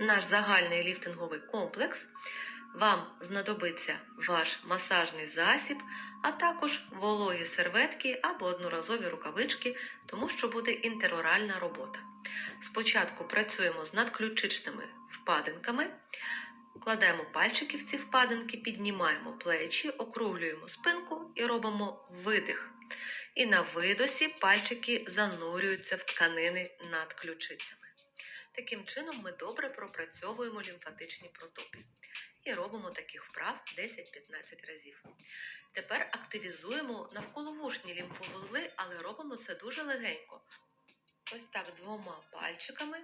наш загальний ліфтинговий комплекс. Вам знадобиться ваш масажний засіб, а також вологі серветки або одноразові рукавички, тому що буде інтероральна робота. Спочатку працюємо з надключичними впадинками, кладемо пальчики в ці впадинки, піднімаємо плечі, округлюємо спинку і робимо видих. І на видосі пальчики занурюються в тканини над ключицями. Таким чином ми добре пропрацьовуємо лімфатичні протоки і робимо таких вправ 10-15 разів. Тепер активізуємо навколовушні лімфовузли, але робимо це дуже легенько. Ось так двома пальчиками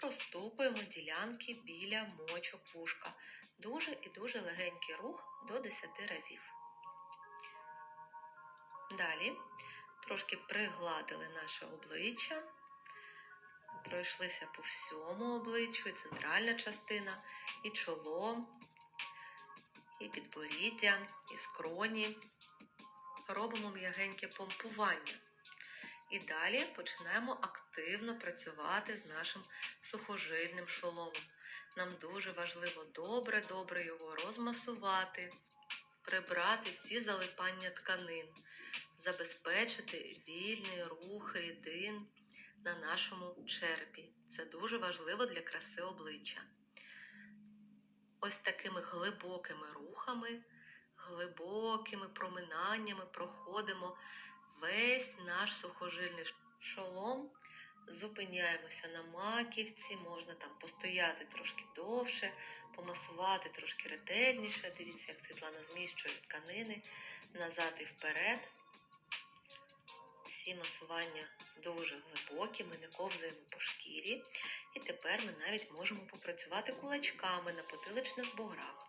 простукуємо ділянки біля мочок вушка. Дуже і дуже легенький рух до 10 разів. Далі трошки пригладили наше обличчя, пройшлися по всьому обличчю, і центральна частина, і чоло, і підборіддя, і скроні. Робимо м'ягеньке помпування. І далі починаємо активно працювати з нашим сухожильним шоломом. Нам дуже важливо добре-добре його розмасувати, прибрати всі залипання тканин, забезпечити вільний рух рідин на нашому черепі. Це дуже важливо для краси обличчя. Ось такими глибокими рухами, глибокими проминаннями проходимо весь наш сухожильний шолом. Зупиняємося на маківці, можна там постояти трошки довше, помасувати трошки ретельніше. Дивіться, як Світлана зміщує тканини назад і вперед. Всі масування дуже глибокі, ми не ковзаємо по шкірі. І тепер ми навіть можемо попрацювати кулачками на потиличних буграх.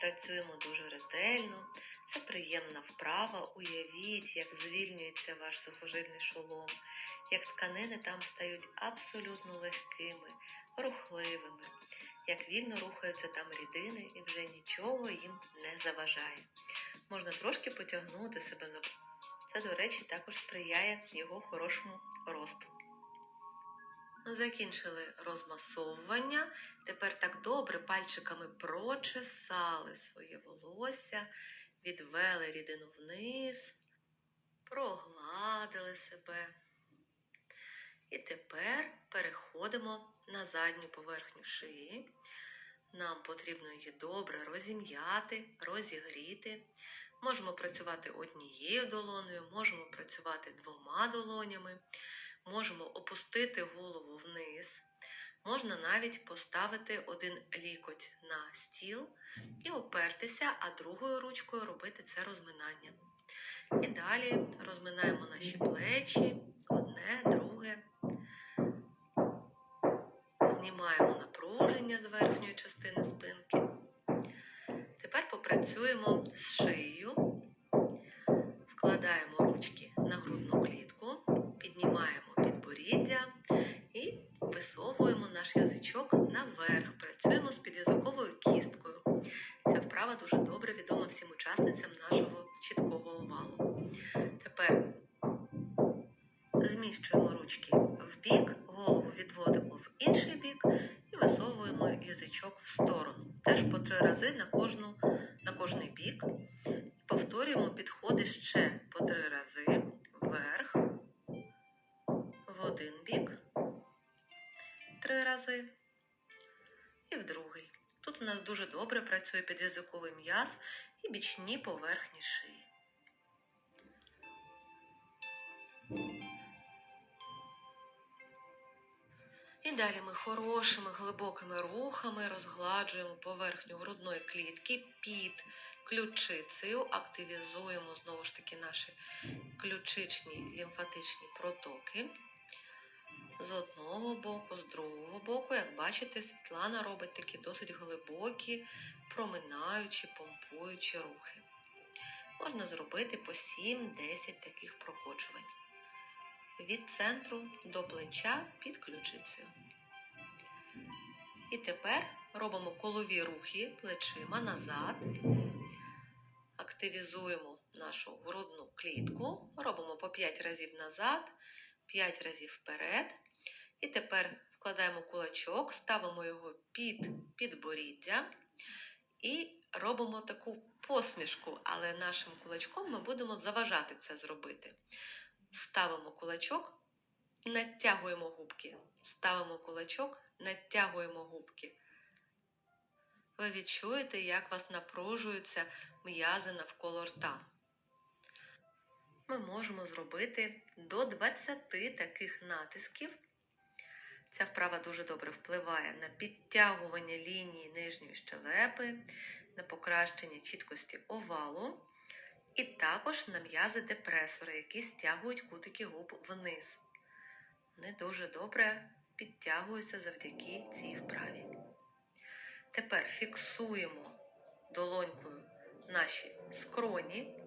Працюємо дуже ретельно. Це приємна вправа. Уявіть, як звільнюється ваш сухожильний шолом, як тканини там стають абсолютно легкими, рухливими, як вільно рухаються там рідини і вже нічого їм не заважає. Можна трошки потягнути себе за це, до речі, також сприяє його хорошому росту. Закінчили розмасовування. Тепер так добре пальчиками прочесали своє волосся, відвели рідину вниз, прогладили себе. І тепер переходимо на задню поверхню шиї. Нам потрібно її добре розім'яти, розігріти. Можемо працювати однією долоною, можемо працювати двома долонями, можемо опустити голову вниз, можна навіть поставити один лікоть на стіл і опертися, а другою ручкою робити це розминання. І далі розминаємо наші плечі, одне, друге. Знімаємо напруження з верхньої частини спинки. Тепер попрацюємо з шиєю, вкладаємо ручки на грудну клітку, піднімаємо підборіддя і висовуємо наш язичок наверх. Працюємо з підязиковою кісткою. Ця вправа дуже добре відома всім учасницям повторюємо підходи ще по три рази вверх, в один бік, три рази і в другий. Тут у нас дуже добре працює підязиковий м'яз і бічні поверхні шиї. І далі ми хорошими глибокими рухами розгладжуємо поверхню грудної клітки під ключицею, активізуємо знову ж таки наші ключичні лімфатичні протоки. З одного боку, з другого боку, як бачите, Світлана робить такі досить глибокі, проминаючі, помпуючі рухи. Можна зробити по 7-10 таких прокочувань від центру до плеча під ключицею. І тепер робимо колові рухи плечима назад. Активізуємо нашу грудну клітку, робимо по 5 разів назад, 5 разів вперед. І тепер вкладаємо кулачок, ставимо його під підборіддя і робимо таку посмішку, але нашим кулачком ми будемо заважати це зробити. Ставимо кулачок, натягуємо губки. Ставимо кулачок, натягуємо губки. Ви відчуєте, як вас напружуються м'язи навколо рта. Ми можемо зробити до 20 таких натисків. Ця вправа дуже добре впливає на підтягування лінії нижньої щелепи, на покращення чіткості овалу, і також на м'язи депресори, які стягують кутики губ вниз. Вони дуже добре підтягуються завдяки цій вправі. Тепер фіксуємо долонькою наші скроні.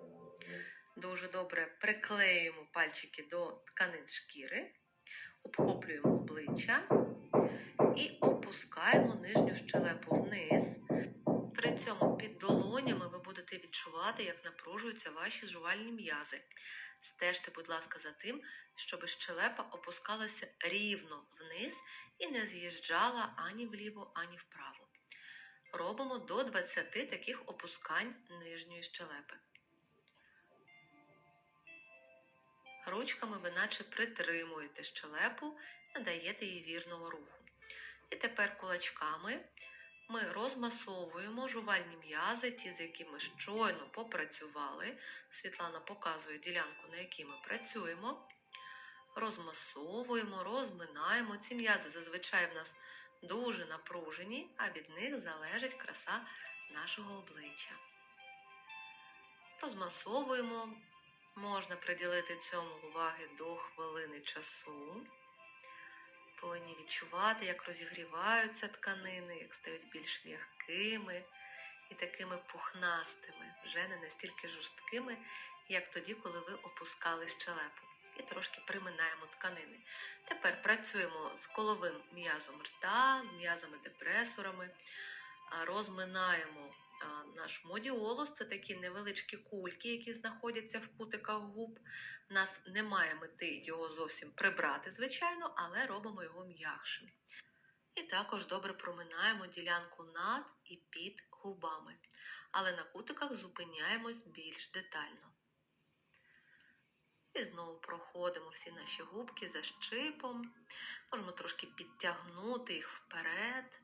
Дуже добре приклеюємо пальчики до тканин шкіри, обхоплюємо обличчя і опускаємо нижню щелепу вниз. При цьому під будете відчувати, як напружуються ваші жувальні м'язи. Стежте, будь ласка, за тим, щоб щелепа опускалася рівно вниз і не з'їжджала ані вліво, ані вправо. Робимо до 20 таких опускань нижньої щелепи. Ручками ви наче притримуєте щелепу, надаєте їй вірного руху. І тепер кулачками ми розмасовуємо жувальні м'язи, ті, з якими щойно попрацювали. Світлана показує ділянку, на якій ми працюємо. Розмасовуємо, розминаємо. Ці м'язи зазвичай в нас дуже напружені, а від них залежить краса нашого обличчя. Розмасовуємо, можна приділити цьому уваги до хвилини часу. Повинні відчувати, як розігріваються тканини, як стають більш м'якими і такими пухнастими, вже не настільки жорсткими, як тоді, коли ви опускали щелепу. І трошки приминаємо тканини. Тепер працюємо з коловим м'язом рта, з м'язами-депресорами, розминаємо наш модіолус це такі невеличкі кульки, які знаходяться в кутиках губ. У нас немає мети його зовсім прибрати, звичайно, але робимо його м'якшим. І також добре проминаємо ділянку над і під губами. Але на кутиках зупиняємось більш детально. І знову проходимо всі наші губки за щипом. Можемо трошки підтягнути їх вперед.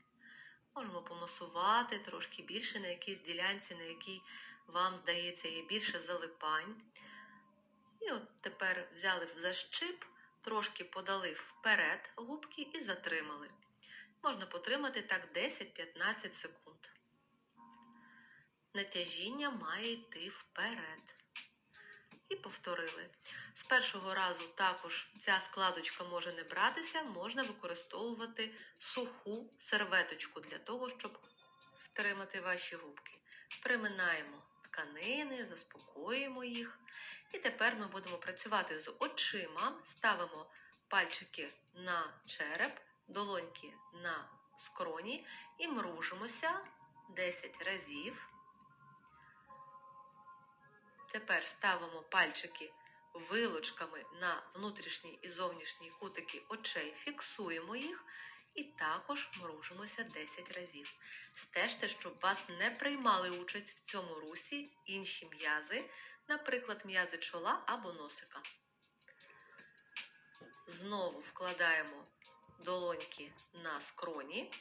Можемо помасувати трошки більше на якійсь ділянці, на якій вам здається є більше залипань. І от тепер взяли в защип, трошки подали вперед губки і затримали. Можна потримати так 10-15 секунд. Натяжіння має йти вперед. І повторили. З першого разу також ця складочка може не братися, можна використовувати суху серветочку для того, щоб втримати ваші губки. Приминаємо тканини, заспокоїмо їх. І тепер ми будемо працювати з очима, ставимо пальчики на череп, долоньки на скроні і мружимося 10 разів. Тепер ставимо пальчики вилочками на внутрішні і зовнішні кутики очей, фіксуємо їх і також мружимося 10 разів. Стежте, щоб вас не приймали участь в цьому русі інші м'язи, наприклад, м'язи чола або носика. Знову вкладаємо долоньки на скроні,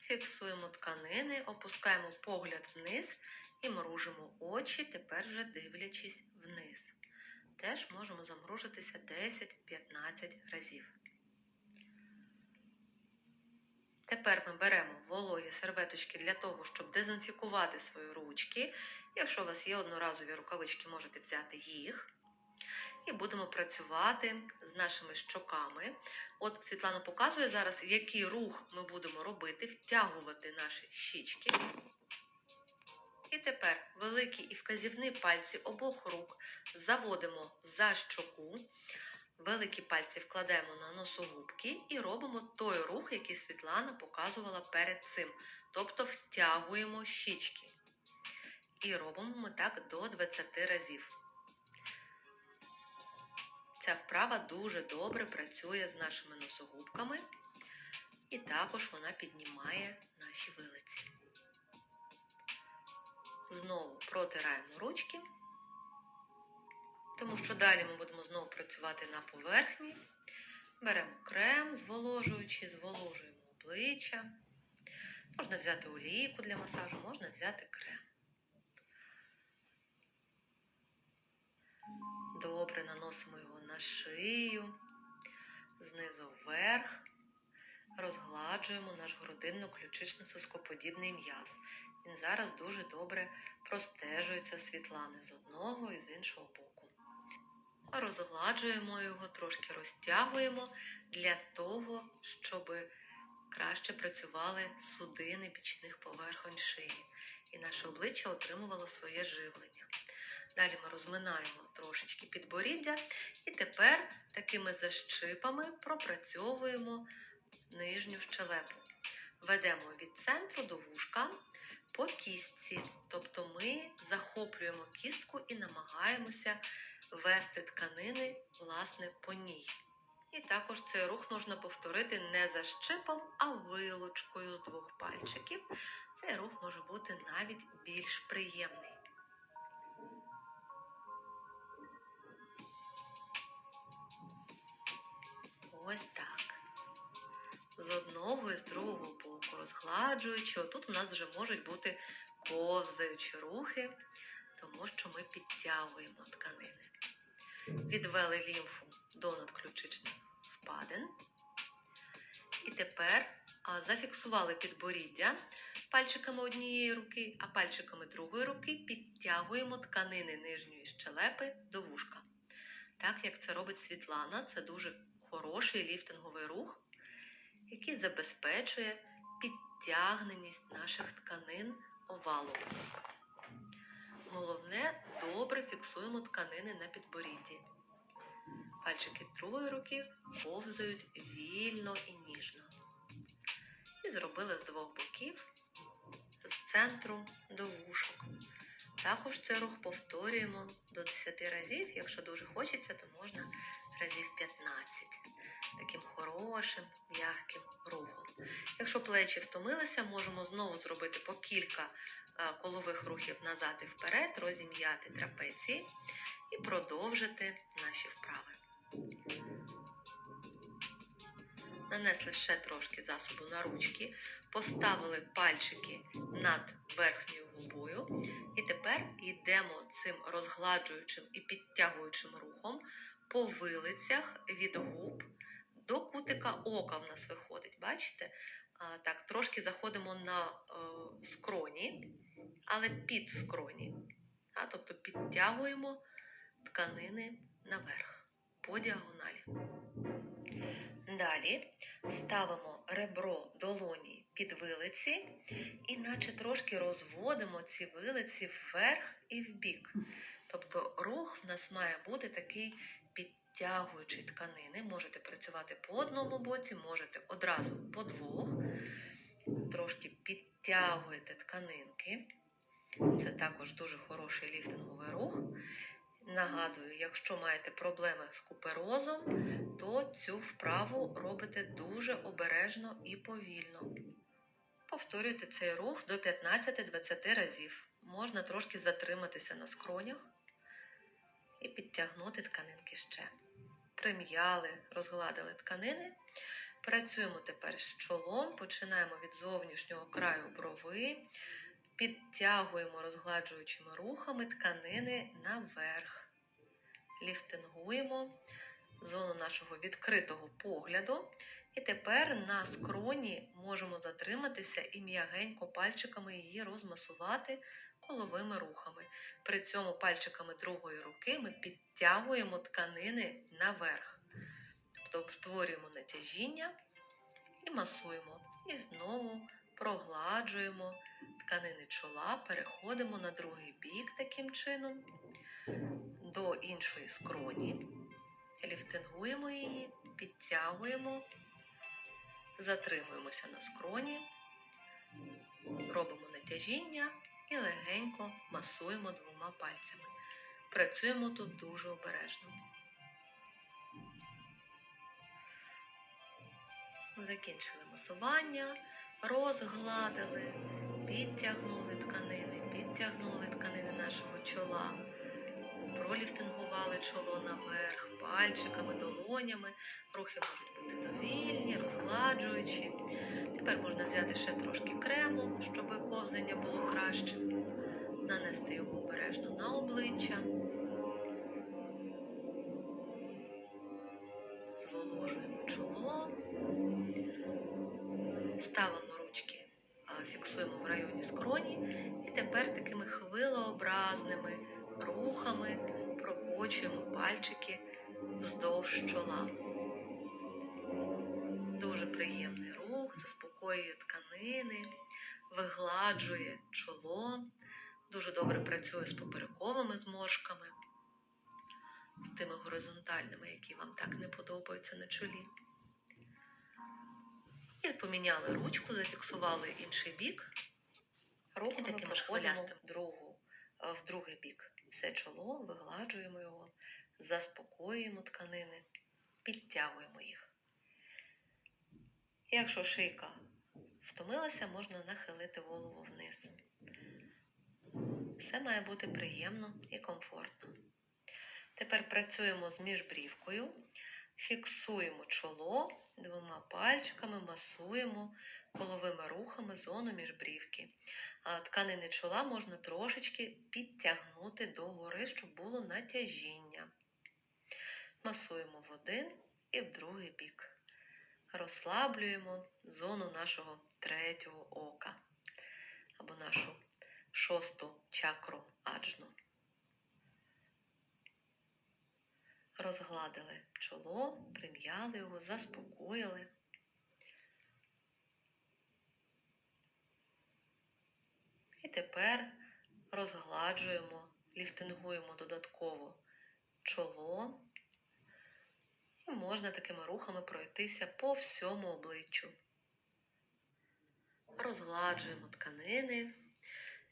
фіксуємо тканини, опускаємо погляд вниз і мружимо очі, тепер вже дивлячись вниз. Теж можемо замружитися 10-15 разів. Тепер ми беремо вологі серветочки для того, щоб дезінфікувати свої ручки. Якщо у вас є одноразові рукавички, можете взяти їх. І будемо працювати з нашими щоками. От Світлана показує зараз, який рух ми будемо робити, втягувати наші щічки. І тепер великі і вказівні пальці обох рук заводимо за щоку. Великі пальці вкладаємо на носогубки і робимо той рух, який Світлана показувала перед цим. Тобто втягуємо щічки. І робимо ми так до 20 разів. Ця вправа дуже добре працює з нашими носогубками. і також вона піднімає наші вилиці. Знову протираємо ручки, тому що далі ми будемо знову працювати на поверхні. Беремо крем, зволожуючи, зволожуємо обличчя. Можна взяти олійку для масажу, можна взяти крем. Добре наносимо його на шию, знизу вверх, розгладжуємо наш грудинно-ключично-соскоподібний м'яз. Він зараз дуже добре простежується світлани з одного і з іншого боку. Розгладжуємо його, трошки розтягуємо для того, щоб краще працювали судини бічних поверхонь шиї, і наше обличчя отримувало своє живлення. Далі ми розминаємо трошечки підборіддя, і тепер такими защипами пропрацьовуємо нижню щелепу. Ведемо від центру до вушка по кістці, тобто ми захоплюємо кістку і намагаємося вести тканини власне по ній. І також цей рух можна повторити не защипом, а вилочкою з двох пальчиків. Цей рух може бути навіть більш приємний. Ось так. З одного і з другого боку розгладжуючи, отут у нас вже можуть бути ковзаючі рухи, тому що ми підтягуємо тканини. Відвели лімфу до надключичних впадин. І тепер зафіксували підборіддя пальчиками однієї руки, а пальчиками другої руки підтягуємо тканини нижньої щелепи до вушка. Так як це робить Світлана, це дуже хороший ліфтинговий рух, який забезпечує підтягненість наших тканин овалу. Головне, добре фіксуємо тканини на підборідді. Пальчики другої руки ковзають вільно і ніжно. І зробили з двох боків, з центру до вушок. Також цей рух повторюємо до 10 разів. Якщо дуже хочеться, то можна разів 15. Таким хорошим, м'яким рухом. Якщо плечі втомилися, можемо знову зробити по кілька е, колових рухів назад і вперед, розім'яти трапеції і продовжити наші вправи. Нанесли ще трошки засобу на ручки, поставили пальчики над верхньою губою, і тепер йдемо цим розгладжуючим і підтягуючим рухом по вилицях від губ до кутика ока в нас виходить. Бачите? А, так, трошки заходимо на е, скроні, але під скроні. А, тобто підтягуємо тканини наверх по діагоналі. Далі ставимо ребро долоні під вилиці і наче трошки розводимо ці вилиці вверх і вбік. Тобто рух в нас має бути такий підтягуючий тканини. Можете працювати по одному боці, можете одразу по двох. Трошки підтягуєте тканинки. Це також дуже хороший ліфтинговий рух. Нагадую, якщо маєте проблеми з куперозом, то цю вправу робите дуже обережно і повільно. Повторюйте цей рух до 15-20 разів. Можна трошки затриматися на скронях і підтягнути тканинки ще. Прим'яли, розгладили тканини. Працюємо тепер з чолом, починаємо від зовнішнього краю брови, підтягуємо розгладжуючими рухами тканини наверх. Ліфтингуємо зону нашого відкритого погляду. І тепер на скроні можемо затриматися і м'ягенько пальчиками її розмасувати коловими рухами. При цьому пальчиками другої руки ми підтягуємо тканини наверх. Тобто створюємо натяжіння і масуємо. І знову прогладжуємо тканини чола, переходимо на другий бік таким чином до іншої скроні. Ліфтингуємо її, підтягуємо, затримуємося на скроні, робимо натяжіння і легенько масуємо двома пальцями. Працюємо тут дуже обережно. Закінчили масування, розгладили, підтягнули тканини, підтягнули тканини нашого чола, проліфтингували чоло наверх, пальчиками, долонями. Рухи можуть бути довільні, розгладжуючі. Тепер можна взяти ще трошки крему, щоб ковзання було краще. Нанести його обережно на обличчя. Зволожуємо чоло. Ставимо ручки, фіксуємо в районі скроні. І тепер такими хвилообразними рухами прокочуємо пальчики вздовж чола. Заспокоює тканини, вигладжує чоло, дуже добре працює з поперековими зморшками, з тими горизонтальними, які вам так не подобаються на чолі. І поміняли ручку, зафіксували інший бік. Рухами таким проходимо хвилястим другу, е, в другий бік. Це чоло, вигладжуємо його, заспокоюємо тканини, підтягуємо їх. Якщо шийка втомилася, можна нахилити голову вниз. Все має бути приємно і комфортно. Тепер працюємо з міжбрівкою, фіксуємо чоло двома пальчиками, масуємо коловими рухами зону міжбрівки. А тканини чола можна трошечки підтягнути догори, щоб було натяжіння. Масуємо в один і в другий бік. Розслаблюємо зону нашого третього ока або нашу шосту чакру аджну. Розгладили чоло, прим'яли його, заспокоїли. І тепер розгладжуємо, ліфтингуємо додатково чоло. І можна такими рухами пройтися по всьому обличчю. Розгладжуємо тканини,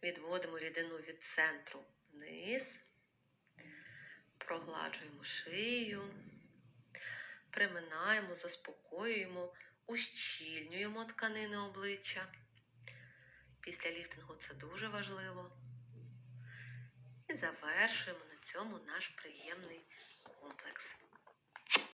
відводимо рідину від центру вниз, прогладжуємо шию, приминаємо, заспокоюємо, ущільнюємо тканини обличчя. Після ліфтингу це дуже важливо. І завершуємо на цьому наш приємний комплекс.